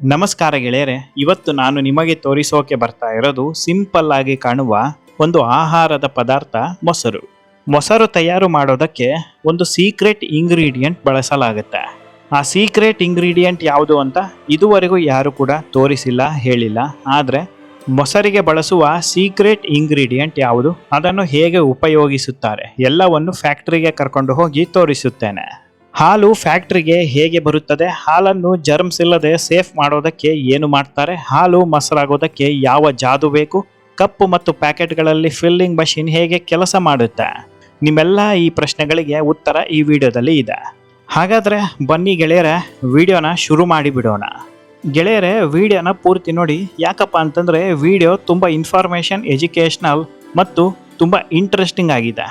ನಮಸ್ಕಾರ ಗೆಳೆಯರೆ, ಇವತ್ತು ನಾನು ನಿಮಗೆ ತೋರಿಸೋಕೆ ಬರ್ತಾ ಇರೋದು ಸಿಂಪಲ್ ಆಗಿ ಕಾಣುವ ಒಂದು ಆಹಾರದ ಪದಾರ್ಥ ಮೊಸರು. ಮೊಸರು ತಯಾರು ಮಾಡೋದಕ್ಕೆ ಒಂದು ಸೀಕ್ರೆಟ್ ಇಂಗ್ರೀಡಿಯೆಂಟ್ ಬಳಸಲಾಗುತ್ತೆ. ಆ ಸೀಕ್ರೆಟ್ ಇಂಗ್ರೀಡಿಯೆಂಟ್ ಯಾವುದು ಅಂತ ಇದುವರೆಗೂ ಯಾರು ಕೂಡ ತೋರಿಸಿಲ್ಲ, ಹೇಳಿಲ್ಲ. ಆದರೆ ಮೊಸರಿಗೆ ಬಳಸುವ ಸೀಕ್ರೆಟ್ ಇಂಗ್ರೀಡಿಯೆಂಟ್ ಯಾವುದು, ಅದನ್ನು ಹೇಗೆ ಉಪಯೋಗಿಸುತ್ತಾರೆ, ಎಲ್ಲವನ್ನು ಫ್ಯಾಕ್ಟ್ರಿಗೆ ಕರ್ಕೊಂಡು ಹೋಗಿ ತೋರಿಸುತ್ತೇನೆ. ಹಾಲು ಫ್ಯಾಕ್ಟ್ರಿಗೆ ಹೇಗೆ ಬರುತ್ತದೆ? ಹಾಲನ್ನು ಜರ್ಮ್ಸ್ ಇಲ್ಲದೆ ಸೇಫ್ ಮಾಡೋದಕ್ಕೆ ಏನು ಮಾಡ್ತಾರೆ? ಹಾಲು ಮೊಸರಾಗೋದಕ್ಕೆ ಯಾವ ಜಾದು ಬೇಕು? ಕಪ್ಪು ಮತ್ತು ಪ್ಯಾಕೆಟ್ಗಳಲ್ಲಿ ಫಿಲ್ಲಿಂಗ್ ಮಷಿನ್ ಹೇಗೆ ಕೆಲಸ ಮಾಡುತ್ತೆ? ನಿಮ್ಮೆಲ್ಲ ಈ ಪ್ರಶ್ನೆಗಳಿಗೆ ಉತ್ತರ ಈ ವಿಡಿಯೋದಲ್ಲಿ ಇದೆ. ಹಾಗಾದರೆ ಬನ್ನಿ ಗೆಳೆಯರೆ, ವಿಡಿಯೋನ ಶುರು ಮಾಡಿ ಬಿಡೋಣ. ಗೆಳೆಯರೆ, ವಿಡಿಯೋನ ಪೂರ್ತಿ ನೋಡಿ. ಯಾಕಪ್ಪ ಅಂತಂದರೆ ವಿಡಿಯೋ ತುಂಬ ಇನ್ಫಾರ್ಮೇಷನ್ ಎಜುಕೇಷ್ನಲ್ ಮತ್ತು ತುಂಬ ಇಂಟ್ರೆಸ್ಟಿಂಗ್ ಆಗಿದೆ.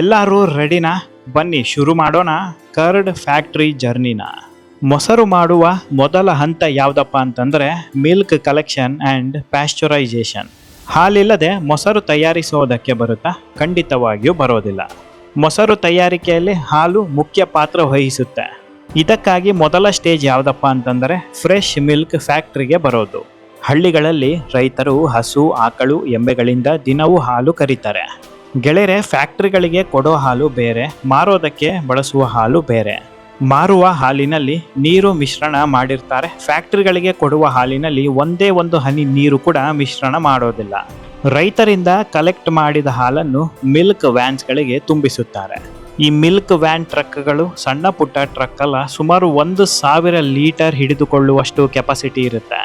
ಎಲ್ಲರೂ ರೆಡಿನಾ ಬನ್ನಿ ಶುರು ಮಾಡೋಣ. ಕರ್ಡ್ ಫ್ಯಾಕ್ಟ್ರಿ ಜರ್ನಿನ. ಮೊಸರು ಮಾಡುವ ಮೊದಲ ಹಂತ ಯಾವುದಪ್ಪ ಅಂತಂದ್ರೆ ಮಿಲ್ಕ್ ಕಲೆಕ್ಷನ್ ಆ್ಯಂಡ್ ಪ್ಯಾಶ್ಚರೈಸೇಷನ್ ಹಾಲಿಲ್ಲದೆ ಮೊಸರು ತಯಾರಿಸೋದಕ್ಕೆ ಬರುತ್ತಾ? ಖಂಡಿತವಾಗಿಯೂ ಬರೋದಿಲ್ಲ. ಮೊಸರು ತಯಾರಿಕೆಯಲ್ಲಿ ಹಾಲು ಮುಖ್ಯ ಪಾತ್ರ ವಹಿಸುತ್ತೆ. ಇದಕ್ಕಾಗಿ ಮೊದಲ ಸ್ಟೇಜ್ ಯಾವುದಪ್ಪ ಅಂತಂದರೆ ಫ್ರೆಶ್ ಮಿಲ್ಕ್ ಫ್ಯಾಕ್ಟ್ರಿಗೆ ಬರೋದು. ಹಳ್ಳಿಗಳಲ್ಲಿ ರೈತರು ಹಸು, ಆಕಳು, ಎಮ್ಮೆಗಳಿಂದ ದಿನವೂ ಹಾಲು ಕರೀತಾರೆ. ಗೆಳೆಯರೆ, ಫ್ಯಾಕ್ಟ್ರಿಗಳಿಗೆ ಕೊಡೋ ಹಾಲು ಬೇರೆ, ಮಾರೋದಕ್ಕೆ ಬಳಸುವ ಹಾಲು ಬೇರೆ. ಮಾರುವ ಹಾಲಿನಲ್ಲಿ ನೀರು ಮಿಶ್ರಣ ಮಾಡಿರ್ತಾರೆ. ಫ್ಯಾಕ್ಟ್ರಿಗಳಿಗೆ ಕೊಡುವ ಹಾಲಿನಲ್ಲಿ ಒಂದೇ ಒಂದು ಹನಿ ನೀರು ಕೂಡ ಮಿಶ್ರಣ ಮಾಡೋದಿಲ್ಲ. ರೈತರಿಂದ ಕಲೆಕ್ಟ್ ಮಾಡಿದ ಹಾಲನ್ನು ಮಿಲ್ಕ್ ವ್ಯಾನ್ಸ್ಗಳಿಗೆ ತುಂಬಿಸುತ್ತಾರೆ. ಈ ಮಿಲ್ಕ್ ವ್ಯಾನ್ ಟ್ರಕ್ಗಳು ಸಣ್ಣ ಪುಟ್ಟ ಟ್ರಕ್ ಅಲ್ಲ ಸುಮಾರು ಒಂದು ಸಾವಿರ ಲೀಟರ್ ಹಿಡಿದುಕೊಳ್ಳುವಷ್ಟು ಕೆಪಾಸಿಟಿ ಇರುತ್ತೆ.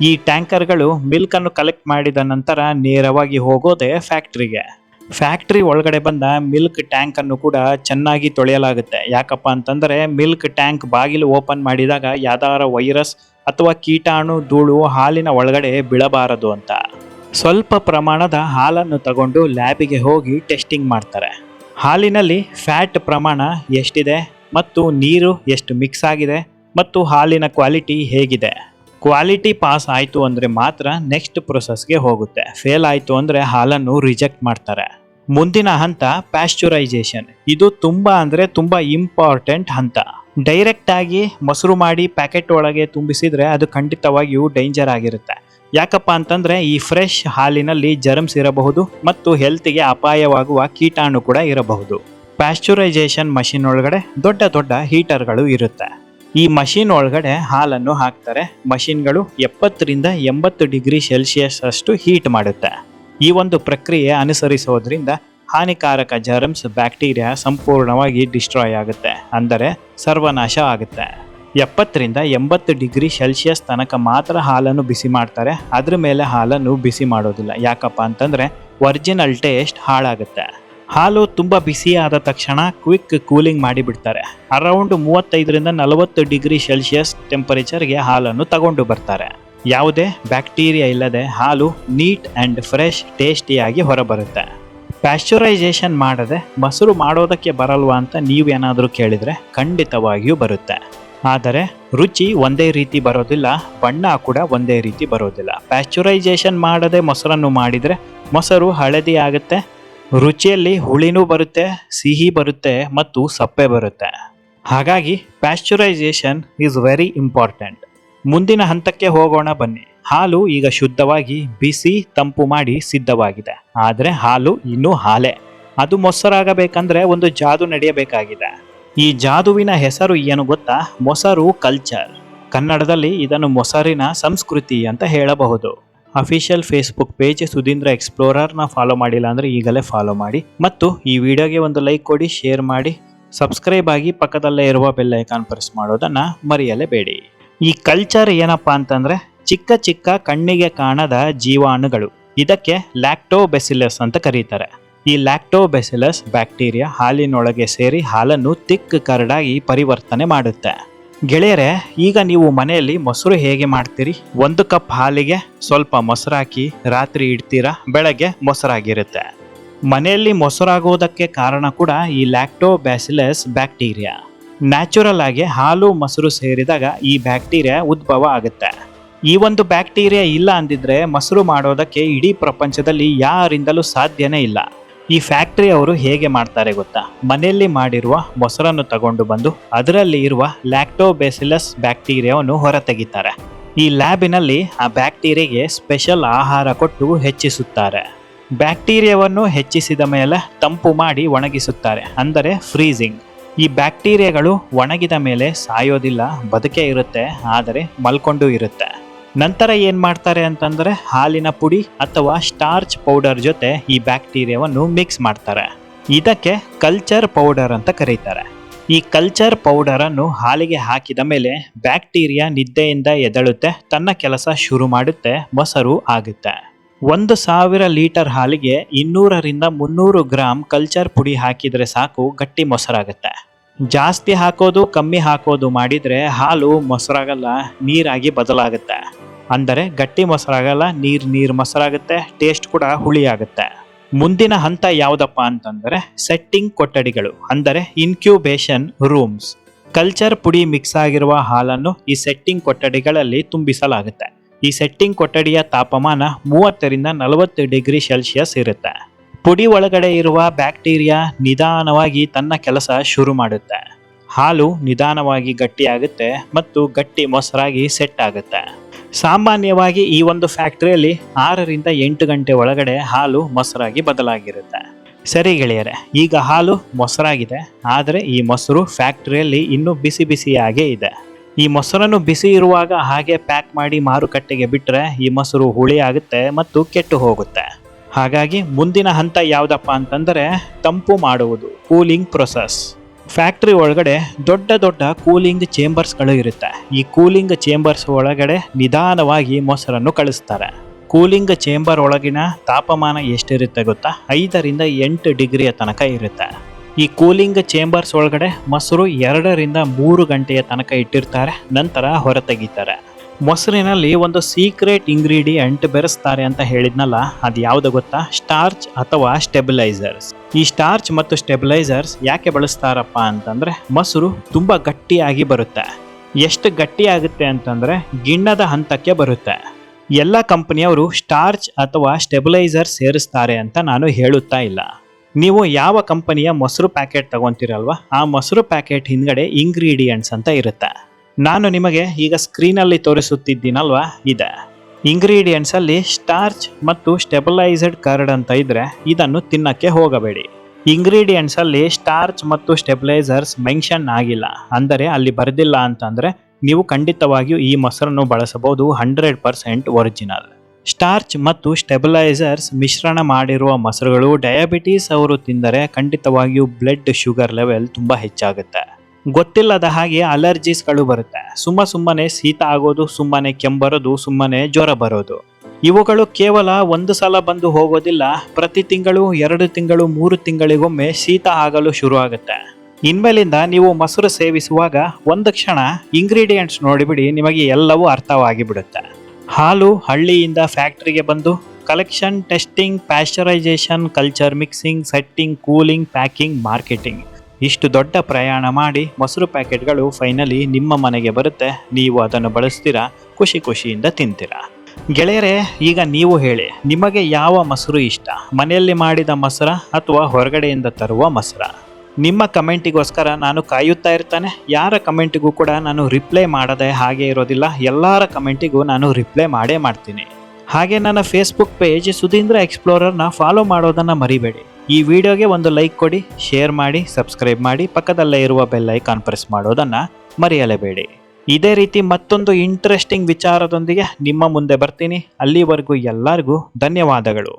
ಈ ಟ್ಯಾಂಕರ್ಗಳು ಮಿಲ್ಕನ್ನು ಕಲೆಕ್ಟ್ ಮಾಡಿದ ನಂತರ ನೇರವಾಗಿ ಹೋಗೋದೇ ಫ್ಯಾಕ್ಟ್ರಿಗೆ. ಫ್ಯಾಕ್ಟ್ರಿ ಒಳಗಡೆ ಬಂದ ಮಿಲ್ಕ್ ಟ್ಯಾಂಕ್ ಅನ್ನು ಕೂಡ ಚೆನ್ನಾಗಿ ತೊಳೆಯಲಾಗುತ್ತೆ. ಯಾಕಪ್ಪ ಅಂತಂದ್ರೆ ಮಿಲ್ಕ್ ಟ್ಯಾಂಕ್ ಬಾಗಿಲು ಓಪನ್ ಮಾಡಿದಾಗ ಯಾವ್ದಾರ ವೈರಸ್ ಅಥವಾ ಕೀಟಾಣು, ಧೂಳು ಹಾಲಿನ ಒಳಗಡೆ ಬೀಳಬಾರದು ಅಂತ. ಸ್ವಲ್ಪ ಪ್ರಮಾಣದ ಹಾಲನ್ನು ತಗೊಂಡು ಲ್ಯಾಬಿಗೆ ಹೋಗಿ ಟೆಸ್ಟಿಂಗ್ ಮಾಡ್ತಾರೆ. ಹಾಲಿನಲ್ಲಿ ಫ್ಯಾಟ್ ಪ್ರಮಾಣ ಎಷ್ಟಿದೆ ಮತ್ತು ನೀರು ಎಷ್ಟು ಮಿಕ್ಸ್ ಆಗಿದೆ ಮತ್ತು ಹಾಲಿನ ಕ್ವಾಲಿಟಿ ಹೇಗಿದೆ. ಕ್ವಾಲಿಟಿ ಪಾಸ್ ಆಯಿತು ಅಂದರೆ ಮಾತ್ರ ನೆಕ್ಸ್ಟ್ ಪ್ರೊಸೆಸ್ಗೆ ಹೋಗುತ್ತೆ. ಫೇಲ್ ಆಯಿತು ಅಂದರೆ ಹಾಲನ್ನು ರಿಜೆಕ್ಟ್ ಮಾಡ್ತಾರೆ. ಮುಂದಿನ ಹಂತ ಪ್ಯಾಶ್ಚರೈಸೇಷನ್ ಇದು ತುಂಬಾ ಅಂದ್ರೆ ತುಂಬಾ ಇಂಪಾರ್ಟೆಂಟ್ ಹಂತ. ಡೈರೆಕ್ಟ್ ಆಗಿ ಮೊಸರು ಮಾಡಿ ಪ್ಯಾಕೆಟ್ ಒಳಗೆ ತುಂಬಿಸಿದ್ರೆ ಅದು ಖಂಡಿತವಾಗಿಯೂ ಡೇಂಜರ್ ಆಗಿರುತ್ತೆ. ಯಾಕಪ್ಪ ಅಂತಂದ್ರೆ ಈ ಫ್ರೆಶ್ ಹಾಲಿನಲ್ಲಿ ಜರ್ಮ್ಸ್ ಇರಬಹುದು ಮತ್ತು ಹೆಲ್ತ್ಗೆ ಅಪಾಯವಾಗುವ ಕೀಟಾಣು ಕೂಡ ಇರಬಹುದು. ಪ್ಯಾಶ್ಚರೈಸೇಷನ್ ಮಷಿನ್ ಒಳಗಡೆ ದೊಡ್ಡ ದೊಡ್ಡ ಹೀಟರ್ಗಳು ಇರುತ್ತೆ. ಈ ಮಷಿನ್ ಒಳಗಡೆ ಹಾಲನ್ನು ಹಾಕ್ತಾರೆ. ಮಷಿನ್ಗಳು ಎಪ್ಪತ್ತರಿಂದ ಎಂಬತ್ತು ಡಿಗ್ರಿ ಸೆಲ್ಸಿಯಸ್ ಅಷ್ಟು ಹೀಟ್ ಮಾಡುತ್ತೆ. ಈ ಒಂದು ಪ್ರಕ್ರಿಯೆ ಅನುಸರಿಸೋದ್ರಿಂದ ಹಾನಿಕಾರಕ ಜರ್ಮ್ಸ್ ಬ್ಯಾಕ್ಟೀರಿಯಾ ಸಂಪೂರ್ಣವಾಗಿ ಡಿಸ್ಟ್ರಾಯ್ ಆಗುತ್ತೆ. ಅಂದರೆ ಸರ್ವನಾಶ ಆಗುತ್ತೆ. ಎಪ್ಪತ್ತರಿಂದ ಎಂಬತ್ತು ಡಿಗ್ರಿ ಸೆಲ್ಸಿಯಸ್ ತನಕ ಮಾತ್ರ ಹಾಲನ್ನು ಬಿಸಿ ಮಾಡ್ತಾರೆ. ಅದ್ರ ಮೇಲೆ ಹಾಲನ್ನು ಬಿಸಿ ಮಾಡೋದಿಲ್ಲ. ಯಾಕಪ್ಪ ಅಂತಂದರೆ ಒರಿಜಿನಲ್ ಟೇಸ್ಟ್ ಹಾಳಾಗುತ್ತೆ. ಹಾಲು ತುಂಬ ಬಿಸಿಯಾದ ತಕ್ಷಣ ಕ್ವಿಕ್ ಕೂಲಿಂಗ್ ಮಾಡಿಬಿಡ್ತಾರೆ. ಅರೌಂಡ್ ಮೂವತ್ತೈದರಿಂದ ನಲವತ್ತು ಡಿಗ್ರಿ ಸೆಲ್ಸಿಯಸ್ ಟೆಂಪರೇಚರ್ಗೆ ಹಾಲನ್ನು ತಗೊಂಡು ಬರ್ತಾರೆ. ಯಾವುದೇ ಬ್ಯಾಕ್ಟೀರಿಯಾ ಇಲ್ಲದೆ ಹಾಲು ನೀಟ್ ಆ್ಯಂಡ್ ಫ್ರೆಶ್, ಟೇಸ್ಟಿಯಾಗಿ ಹೊರಬರುತ್ತೆ. ಪ್ಯಾಶ್ಚರೈಸೇಷನ್ ಮಾಡದೆ ಮೊಸರು ಮಾಡೋದಕ್ಕೆ ಬರಲ್ವಾ ಅಂತ ನೀವೇನಾದರೂ ಕೇಳಿದರೆ ಖಂಡಿತವಾಗಿಯೂ ಬರುತ್ತೆ. ಆದರೆ ರುಚಿ ಒಂದೇ ರೀತಿ ಬರೋದಿಲ್ಲ, ಬಣ್ಣ ಕೂಡ ಒಂದೇ ರೀತಿ ಬರೋದಿಲ್ಲ. ಪ್ಯಾಶ್ಚರೈಸೇಷನ್ ಮಾಡದೆ ಮೊಸರನ್ನು ಮಾಡಿದರೆ ಮೊಸರು ಹಳದಿ ಆಗುತ್ತೆ, ರುಚಿಯಲ್ಲಿ ಹುಳಿನೂ ಬರುತ್ತೆ, ಸಿಹಿ ಬರುತ್ತೆ ಮತ್ತು ಸಪ್ಪೆ ಬರುತ್ತೆ. ಹಾಗಾಗಿ ಪ್ಯಾಶ್ಚರೈಸೇಷನ್ ಈಸ್ ವೆರಿ ಇಂಪಾರ್ಟೆಂಟ್. ಮುಂದಿನ ಹಂತಕ್ಕೆ ಹೋಗೋಣ ಬನ್ನಿ. ಹಾಲು ಈಗ ಶುದ್ಧವಾಗಿ ಬಿಸಿ ತಂಪು ಮಾಡಿ ಸಿದ್ಧವಾಗಿದೆ. ಆದರೆ ಹಾಲು ಇನ್ನೂ ಹಾಲೆ. ಅದು ಮೊಸರಾಗಬೇಕಂದ್ರೆ ಒಂದು ಜಾದು ನಡೆಯಬೇಕಾಗಿದೆ. ಈ ಜಾದುವಿನ ಹೆಸರು ಏನು ಗೊತ್ತಾ? ಮೊಸರು ಕಲ್ಚರ್. ಕನ್ನಡದಲ್ಲಿ ಇದನ್ನು ಮೊಸರಿನ ಸಂಸ್ಕೃತಿ ಅಂತ ಹೇಳಬಹುದು. ಅಫಿಷಿಯಲ್ ಫೇಸ್ಬುಕ್ ಪೇಜ್ ಸುಧೀಂದ್ರ ಎಕ್ಸ್ಪ್ಲೋರರ್ನ ಫಾಲೋ ಮಾಡಿಲ್ಲ ಅಂದರೆ ಈಗಲೇ ಫಾಲೋ ಮಾಡಿ. ಮತ್ತು ಈ ವಿಡಿಯೋಗೆ ಒಂದು ಲೈಕ್ ಕೊಡಿ, ಶೇರ್ ಮಾಡಿ. ಸಬ್ಸ್ಕ್ರೈಬ್ ಆಗಿ ಪಕ್ಕದಲ್ಲೇ ಇರುವ ಬೆಲ್ ಐಕಾನ್ ಪ್ರೆಸ್ ಮಾಡೋದನ್ನು ಮರೆಯಲೇಬೇಡಿ. ಈ ಕಲ್ಚರ್ ಏನಪ್ಪಾ ಅಂತಂದ್ರೆ ಚಿಕ್ಕ ಚಿಕ್ಕ ಕಣ್ಣಿಗೆ ಕಾಣದ ಜೀವಾಣುಗಳು. ಇದಕ್ಕೆ ಲ್ಯಾಕ್ಟೋಬೆಸಿಲಸ್ ಅಂತ ಕರೀತಾರೆ. ಈ ಲ್ಯಾಕ್ಟೋಬೆಸಿಲಸ್ ಬ್ಯಾಕ್ಟೀರಿಯಾ ಹಾಲಿನೊಳಗೆ ಸೇರಿ ಹಾಲನ್ನು ತಿಕ್ ಕರಡಾಗಿ ಪರಿವರ್ತನೆ ಮಾಡುತ್ತೆ. ಗೆಳೆಯರೆ, ಈಗ ನೀವು ಮನೆಯಲ್ಲಿ ಮೊಸರು ಹೇಗೆ ಮಾಡ್ತೀರಿ? ಒಂದು ಕಪ್ ಹಾಲಿಗೆ ಸ್ವಲ್ಪ ಮೊಸರಾಕಿ ರಾತ್ರಿ ಇಡ್ತೀರಾ? ಬೆಳಗ್ಗೆ ಮೊಸರಾಗಿರುತ್ತೆ. ಮನೆಯಲ್ಲಿ ಮೊಸರಾಗೋದಕ್ಕೆ ಕಾರಣ ಕೂಡ ಈ ಲ್ಯಾಕ್ಟೋಬ್ಯಾಸಿಲಸ್ ಬ್ಯಾಕ್ಟೀರಿಯಾ ನ್ಯಾಚುರಲ್ ಆಗಿ ಹಾಲು, ಮೊಸರು ಸೇರಿದಾಗ ಈ ಬ್ಯಾಕ್ಟೀರಿಯಾ ಉದ್ಭವ ಆಗುತ್ತೆ. ಈ ಒಂದು ಬ್ಯಾಕ್ಟೀರಿಯಾ ಇಲ್ಲ ಅಂದಿದ್ರೆ ಮೊಸರು ಮಾಡೋದಕ್ಕೆ ಇಡೀ ಪ್ರಪಂಚದಲ್ಲಿ ಯಾರಿಂದಲೂ ಸಾಧ್ಯನೇ ಇಲ್ಲ. ಈ ಫ್ಯಾಕ್ಟ್ರಿ ಅವರು ಹೇಗೆ ಮಾಡ್ತಾರೆ ಗೊತ್ತಾ? ಮನೆಯಲ್ಲಿ ಮಾಡಿರುವ ಮೊಸರನ್ನು ತಗೊಂಡು ಬಂದು ಅದರಲ್ಲಿ ಇರುವ ಲ್ಯಾಕ್ಟೋಬೆಸಿಲಸ್ ಬ್ಯಾಕ್ಟೀರಿಯಾವನ್ನು ಹೊರತೆಗಿತಾರೆ ಈ ಲ್ಯಾಬಿನಲ್ಲಿ ಆ ಬ್ಯಾಕ್ಟೀರಿಯಾಗೆ ಸ್ಪೆಷಲ್ ಆಹಾರ ಕೊಟ್ಟು ಹೆಚ್ಚಿಸುತ್ತಾರೆ. ಬ್ಯಾಕ್ಟೀರಿಯಾವನ್ನು ಹೆಚ್ಚಿಸಿದ ಮೇಲೆ ತಂಪು ಮಾಡಿ ಒಣಗಿಸುತ್ತಾರೆ, ಅಂದರೆ ಫ್ರೀಸಿಂಗ್. ಈ ಬ್ಯಾಕ್ಟೀರಿಯಾಗಳು ಒಣಗಿದ ಮೇಲೆ ಸಾಯೋದಿಲ್ಲ, ಬದುಕೇ ಇರುತ್ತೆ, ಆದರೆ ಮಲ್ಕೊಂಡು ಇರುತ್ತೆ. ನಂತರ ಏನ್ ಮಾಡ್ತಾರೆ ಅಂತಂದ್ರೆ ಹಾಲಿನ ಪುಡಿ ಅಥವಾ ಸ್ಟಾರ್ಚ್ ಪೌಡರ್ ಜೊತೆ ಈ ಬ್ಯಾಕ್ಟೀರಿಯಾವನ್ನು ಮಿಕ್ಸ್ ಮಾಡ್ತಾರೆ. ಇದಕ್ಕೆ ಕಲ್ಚರ್ ಪೌಡರ್ ಅಂತ ಕರೀತಾರೆ. ಈ ಕಲ್ಚರ್ ಪೌಡರ್ ಅನ್ನು ಹಾಲಿಗೆ ಹಾಕಿದ ಮೇಲೆ ಬ್ಯಾಕ್ಟೀರಿಯಾ ನಿದ್ದೆಯಿಂದ ಎದಳುತ್ತೆ, ತನ್ನ ಕೆಲಸ ಶುರು ಮಾಡುತ್ತೆ, ಮೊಸರು ಆಗುತ್ತೆ. ಒಂದು ಸಾವಿರ ಲೀಟರ್ ಹಾಲಿಗೆ ಇನ್ನೂರರಿಂದ ಮುನ್ನೂರು ಗ್ರಾಮ್ ಕಲ್ಚರ್ ಪುಡಿ ಹಾಕಿದರೆ ಸಾಕು, ಗಟ್ಟಿ ಮೊಸರಾಗುತ್ತೆ. ಜಾಸ್ತಿ ಹಾಕೋದು, ಕಮ್ಮಿ ಹಾಕೋದು ಮಾಡಿದ್ರೆ ಹಾಲು ಮೊಸರಾಗಲ್ಲ, ನೀರಾಗಿ ಬದಲಾಗುತ್ತೆ. ಅಂದರೆ ಗಟ್ಟಿ ಮೊಸರಾಗಲ್ಲ, ನೀರು ನೀರು ಮೊಸರಾಗುತ್ತೆ ಟೇಸ್ಟ್ ಕೂಡ ಹುಳಿಯಾಗುತ್ತೆ. ಮುಂದಿನ ಹಂತ ಯಾವುದಪ್ಪ ಅಂತಂದರೆ ಸೆಟ್ಟಿಂಗ್ ಕೊಠಡಿಗಳು, ಅಂದರೆ ಇನ್ಕ್ಯೂಬೇಷನ್ ರೂಮ್ಸ್ ಕಲ್ಚರ್ ಪುಡಿ ಮಿಕ್ಸ್ ಆಗಿರುವ ಹಾಲನ್ನು ಈ ಸೆಟ್ಟಿಂಗ್ ಕೊಠಡಿಗಳಲ್ಲಿ ತುಂಬಿಸಲಾಗುತ್ತೆ. ಈ ಸೆಟ್ಟಿಂಗ್ ಕೊಠಡಿಯ ತಾಪಮಾನ ಮೂವತ್ತರಿಂದ ನಲವತ್ತು ಡಿಗ್ರಿ ಸೆಲ್ಸಿಯಸ್ ಇರುತ್ತೆ. ಪುಡಿ ಒಳಗಡೆ ಇರುವ ಬ್ಯಾಕ್ಟೀರಿಯಾ ನಿಧಾನವಾಗಿ ತನ್ನ ಕೆಲಸ ಶುರು ಮಾಡುತ್ತೆ. ಹಾಲು ನಿಧಾನವಾಗಿ ಗಟ್ಟಿಯಾಗುತ್ತೆ ಮತ್ತು ಗಟ್ಟಿ ಮೊಸರಾಗಿ ಸೆಟ್ ಆಗುತ್ತೆ. ಸಾಮಾನ್ಯವಾಗಿ ಈ ಒಂದು ಫ್ಯಾಕ್ಟ್ರಿಯಲ್ಲಿ ಆರರಿಂದ ಎಂಟು ಗಂಟೆ ಒಳಗಡೆ ಹಾಲು ಮೊಸರಾಗಿ ಬದಲಾಗಿರುತ್ತೆ. ಸರಿ ಗೆಳೆಯರೆ, ಈಗ ಹಾಲು ಮೊಸರಾಗಿದೆ, ಆದರೆ ಈ ಮೊಸರು ಫ್ಯಾಕ್ಟ್ರಿಯಲ್ಲಿ ಇನ್ನೂ ಬಿಸಿ ಬಿಸಿಯಾಗೇ ಇದೆ. ಈ ಮೊಸರನ್ನು ಬಿಸಿ ಇರುವಾಗ ಹಾಗೆ ಪ್ಯಾಕ್ ಮಾಡಿ ಮಾರುಕಟ್ಟೆಗೆ ಬಿಟ್ಟರೆ ಈ ಮೊಸರು ಹುಳಿ ಆಗುತ್ತೆ ಮತ್ತು ಕೆಟ್ಟು ಹೋಗುತ್ತೆ. ಹಾಗಾಗಿ ಮುಂದಿನ ಹಂತ ಯಾವುದಪ್ಪ ಅಂತಂದರೆ ತಂಪು ಮಾಡುವುದು ಕೂಲಿಂಗ್ ಪ್ರೊಸೆಸ್ ಫ್ಯಾಕ್ಟ್ರಿ ಒಳಗಡೆ ದೊಡ್ಡ ದೊಡ್ಡ ಕೂಲಿಂಗ್ ಚೇಂಬರ್ಸ್ಗಳು ಇರುತ್ತೆ. ಈ ಕೂಲಿಂಗ್ ಚೇಂಬರ್ಸ್ ಒಳಗಡೆ ನಿಧಾನವಾಗಿ ಮೊಸರನ್ನು ಕಳಿಸ್ತಾರೆ. ಕೂಲಿಂಗ್ ಚೇಂಬರ್ ಒಳಗಿನ ತಾಪಮಾನ ಎಷ್ಟಿರುತ್ತೆ ಗೊತ್ತಾ? ಐದರಿಂದ ಎಂಟು ಡಿಗ್ರಿಯ ತನಕ ಇರುತ್ತೆ. ಈ ಕೂಲಿಂಗ್ ಚೇಂಬರ್ಸ್ ಒಳಗಡೆ ಮೊಸರು ಎರಡರಿಂದ ಮೂರು ಗಂಟೆಯ ತನಕ ಇಟ್ಟಿರ್ತಾರೆ, ನಂತರ ಹೊರತೆಗಿತಾರೆ. ಮೊಸರಿನಲ್ಲಿ ಒಂದು ಸೀಕ್ರೆಟ್ ಇಂಗ್ರೀಡಿಯಂಟ್ ಬೆರೆಸ್ತಾರೆ ಅಂತ ಹೇಳಿದ್ನಲ್ಲ, ಅದು ಯಾವುದು ಗೊತ್ತಾ? ಸ್ಟಾರ್ಚ್ ಅಥವಾ ಸ್ಟೆಬಿಲೈಸರ್ಸ್ ಈ ಸ್ಟಾರ್ಚ್ ಮತ್ತು ಸ್ಟೆಬಿಲೈಸರ್ಸ್ ಯಾಕೆ ಬಳಸ್ತಾರಪ್ಪ ಅಂತಂದರೆ, ಮೊಸರು ತುಂಬ ಗಟ್ಟಿಯಾಗಿ ಬರುತ್ತೆ. ಎಷ್ಟು ಗಟ್ಟಿಯಾಗುತ್ತೆ ಅಂತಂದರೆ, ಗಿಣ್ಣದ ಹಂತಕ್ಕೆ ಬರುತ್ತೆ. ಎಲ್ಲ ಕಂಪನಿಯವರು ಸ್ಟಾರ್ಚ್ ಅಥವಾ ಸ್ಟೆಬಿಲೈಸರ್ ಸೇರಿಸ್ತಾರೆ ಅಂತ ನಾನು ಹೇಳುತ್ತಾ ಇಲ್ಲ. ನೀವು ಯಾವ ಕಂಪನಿಯ ಮೊಸರು ಪ್ಯಾಕೆಟ್ ತಗೊತೀರಲ್ವ, ಆ ಮೊಸರು ಪ್ಯಾಕೆಟ್ ಹಿಂದ್ಗಡೆ ಇಂಗ್ರೀಡಿಯೆಂಟ್ಸ್ ಅಂತ ಇರುತ್ತೆ. ನಾನು ನಿಮಗೆ ಈಗ ಸ್ಕ್ರೀನಲ್ಲಿ ತೋರಿಸುತ್ತಿದ್ದೀನಲ್ವಾ? ಇದೆ. ಇಂಗ್ರೀಡಿಯೆಂಟ್ಸ್ ಅಲ್ಲಿ ಸ್ಟಾರ್ಚ್ ಮತ್ತು ಸ್ಟೆಬಲೈಸ್ಡ್ ಕರ್ಡ್ ಅಂತ ಇದ್ರೆ ಇದನ್ನು ತಿನ್ನಕ್ಕೆ ಹೋಗಬೇಡಿ. ಇಂಗ್ರೀಡಿಯೆಂಟ್ಸ್ ಅಲ್ಲಿ ಸ್ಟಾರ್ಚ್ ಮತ್ತು ಸ್ಟೆಬಿಲೈಸರ್ಸ್ ಮೆನ್ಷನ್ ಆಗಿಲ್ಲ. ಅಂದರೆ ಅಲ್ಲಿ ಬರೆದಿಲ್ಲ ಅಂತಂದರೆ ನೀವು ಖಂಡಿತವಾಗಿಯೂ ಈ ಮೊಸರನ್ನು ಬಳಸಬಹುದು ಹಂಡ್ರೆಡ್ ಪರ್ಸೆಂಟ್ ಒರಿಜಿನಲ್ ಸ್ಟಾರ್ಚ್ ಮತ್ತು ಸ್ಟೆಬಿಲೈಸರ್ಸ್ ಮಿಶ್ರಣ ಮಾಡಿರುವ ಮೊಸರುಗಳು ಡಯಾಬಿಟೀಸ್ ಅವರು ತಿಂದರೆ ಖಂಡಿತವಾಗಿಯೂ ಬ್ಲಡ್ ಶುಗರ್ ಲೆವೆಲ್ ತುಂಬಾ ಹೆಚ್ಚಾಗುತ್ತೆ. ಗೊತ್ತಿಲ್ಲದ ಹಾಗೆ ಅಲರ್ಜೀಸ್ಗಳು ಬರುತ್ತೆ. ಸುಮ್ಮ ಸುಮ್ಮನೆ ಶೀತ ಆಗೋದು, ಸುಮ್ಮನೆ ಕೆಂಬರೋದು, ಸುಮ್ಮನೆ ಜ್ವರ ಬರೋದು. ಇವುಗಳು ಕೇವಲ ಒಂದು ಸಲ ಬಂದು ಹೋಗೋದಿಲ್ಲ, ಪ್ರತಿ ತಿಂಗಳು, ಎರಡು ತಿಂಗಳು, ಮೂರು ತಿಂಗಳಿಗೊಮ್ಮೆ ಶೀತ ಆಗಲು ಶುರು ಆಗುತ್ತೆ ಇನ್ಮೇಲಿಂದ ನೀವು ಮೊಸರು ಸೇವಿಸುವಾಗ ಒಂದು ಕ್ಷಣ ಇಂಗ್ರೀಡಿಯೆಂಟ್ಸ್ ನೋಡಿಬಿಡಿ, ನಿಮಗೆ ಎಲ್ಲವೂ ಅರ್ಥವಾಗಿ ಬಿಡುತ್ತೆ ಹಾಲು ಹಳ್ಳಿಯಿಂದ ಫ್ಯಾಕ್ಟ್ರಿಗೆ ಬಂದು collection testing pasteurisation culture mixing setting cooling packing marketing ಇಷ್ಟು ದೊಡ್ಡ ಪ್ರಯಾಣ ಮಾಡಿ ಮೊಸರು ಪ್ಯಾಕೆಟ್ಗಳು ಫೈನಲಿ ನಿಮ್ಮ ಮನೆಗೆ ಬರುತ್ತೆ. ನೀವು ಅದನ್ನು ಬಳಸ್ತೀರಾ? ಖುಷಿ ಖುಷಿಯಿಂದ ತಿಂತೀರಾ. ಗೆಳೆಯರೇ, ಈಗ ನೀವು ಹೇಳಿ, ನಿಮಗೆ ಯಾವ ಮೊಸರು ಇಷ್ಟ? ಮನೆಯಲ್ಲಿ ಮಾಡಿದ ಮೊಸರ ಅಥವಾ ಹೊರಗಡೆಯಿಂದ ತರುವ ಮೊಸರ? ನಿಮ್ಮ ಕಮೆಂಟಿಗೋಸ್ಕರ ನಾನು ಕಾಯುತ್ತಾ ಇರ್ತಾನೆ. ಯಾರ ಕಮೆಂಟಿಗೂ ಕೂಡ ನಾನು ರಿಪ್ಲೈ ಮಾಡದೆ ಹಾಗೆ ಇರೋದಿಲ್ಲ. ಎಲ್ಲರ ಕಮೆಂಟಿಗೂ ನಾನು ರಿಪ್ಲೈ ಮಾಡೇ ಮಾಡ್ತೀನಿ. ಹಾಗೆ ನನ್ನ ಫೇಸ್ಬುಕ್ ಪೇಜ್ ಸುಧೀಂದ್ರ ಎಕ್ಸ್ಪ್ಲೋರರ್ನ ಫಾಲೋ ಮಾಡೋದನ್ನು ಮರಿಬೇಡಿ. ಈ ವಿಡಿಯೋಗೆ ಒಂದು ಲೈಕ್ ಕೊಡಿ, ಶೇರ್ ಮಾಡಿ, ಸಬ್ಸ್ಕ್ರೈಬ್ ಮಾಡಿ, ಪಕ್ಕದಲ್ಲೇ ಇರುವ ಬೆಲ್ ಐಕಾನ್ ಪ್ರೆಸ್ ಮಾಡೋದನ್ನು ಮರೆಯಲೇಬೇಡಿ. ಇದೇ ರೀತಿ ಮತ್ತೊಂದು ಇಂಟ್ರೆಸ್ಟಿಂಗ್ ವಿಚಾರದೊಂದಿಗೆ ನಿಮ್ಮ ಮುಂದೆ ಬರ್ತೀನಿ. ಅಲ್ಲಿವರೆಗೂ ಎಲ್ಲರಿಗೂ ಧನ್ಯವಾದಗಳು.